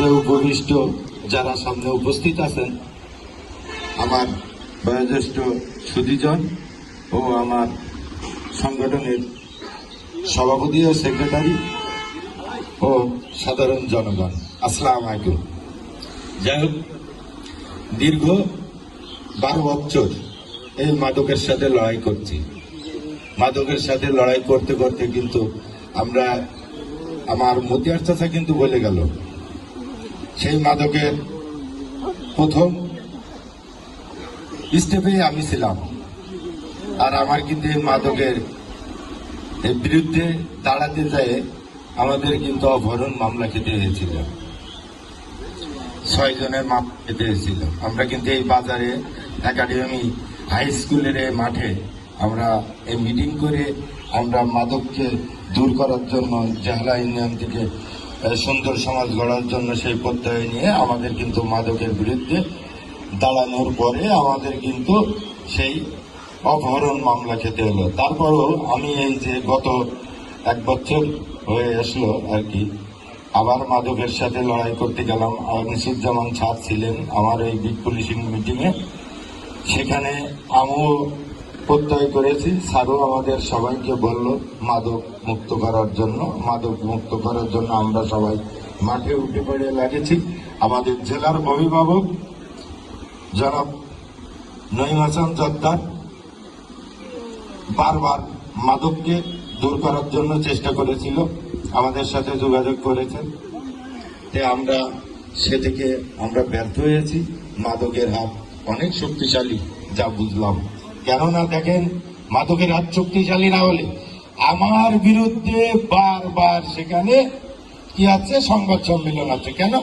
যে উপবিষ্ট যারা সামনে উপস্থিত আছেন, আমার বয়োজ্যেষ্ঠ সুদীজন ও আমার সংগঠনের সভাপতি ও সেক্রেটারি ও সাধারণ জনগণ, আসসালাম আলাইকুম। যাই হোক, দীর্ঘ বারো বছর এই মাদকের সাথে লড়াই করছি। মাদকের সাথে লড়াই করতে করতে কিন্তু আমরা, আমার মতিয়ার চাচা কিন্তু বলে গেল সেই মাদকের প্রথম স্টেপে আমি ছিলাম। আর আমার কিন্তু এই মাদকের বিরুদ্ধে দাঁড়াতে যায় আমাদের কিন্তু অপহরণ মামলা খেতে হয়েছিল। ছয় জনের মামলা খেতে হয়েছিল। আমরা কিন্তু এই বাজারে একাডেমি, হাই স্কুলের মাঠে আমরা এই মিটিং করে আমরা মাদককে দূর করার জন্য জেলা ইউনিয়ন থেকে সুন্দর সমাজ গড়ার জন্য সেই প্রত্যয় নিয়ে আমাদের কিন্তু মাদকের বিরুদ্ধে দাঁড়ানোর পরে আমাদের কিন্তু সেই অপহরণ মামলা খেতে হলো। তারপরও আমি এই যে গত এক বছর হয়ে আসলো আর কি, আবার মাদকের সাথে লড়াই করতে গেলাম। আনিসুজ্জামান ছাদ ছিলেন আমার এই বিট পুলিশিং মিটিংয়ে। সেখানে আমিও প্রত্যয় করেছি। স্যারও আমাদের সবাইকে বলল, মাদক মুক্ত করার জন্য, মাদক মুক্ত করার জন্য আমরা সবাই মাঠে উঠে পড়ে লাগেছি। আমাদের জেলার অভিভাবক জনাব নঈম হাসান জর্দার বারবার মাদককে দূর করার জন্য চেষ্টা করেছিল, আমাদের সাথে যোগাযোগ করেছেন। তে আমরা সে থেকে আমরা ব্যর্থ হয়েছি। মাদকের হাত অনেক শক্তিশালী, যা বুঝলাম। কেননা দেখেন, মাদকের হাত শক্তিশালী না হলে আমার বিরুদ্ধে বারবার সেখানে কি আছে? সংবাদ সম্মেলন আছে। কেন?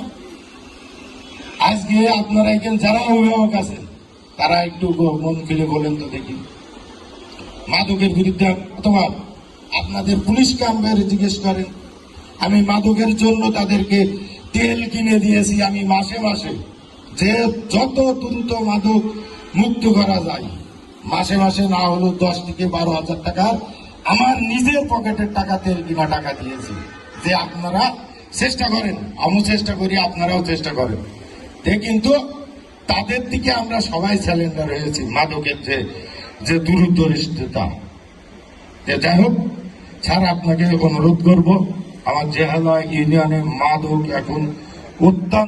আজকে আপনারা এখানে যারা অভিভাবক আছেন, তারা একটু মন খুলে বলেন তো দেখি। মাদকের বিরুদ্ধে অথবা আপনাদের পুলিশ কাম্পের জিজ্ঞেস করেন, আমি মাদকের জন্য তাদেরকে তেল কিনে দিয়েছি, আমি মাসে মাসে যে যত দ্রুত মাদক মুক্ত করা যায় মাসে মাসে না হলেও দশ থেকে বারো হাজার টাকা আমার নিজের পকেটের টাকা, তেল কিনা টাকা দিয়েছি। যে আপনারা চেষ্টা করেন, আমিও চেষ্টা করি, আপনারাও চেষ্টা করেন। কিন্তু তাদের দিকে আমরা সবাই স্যালেন্ডার হয়েছি, মাদকের যে যে দূরদর্শিতা যে যাই হোক, স্যার, আপনাকে অনুরোধ করব, আমার জেহালা ইউনিয়নে মাদক এখন অত্যন্ত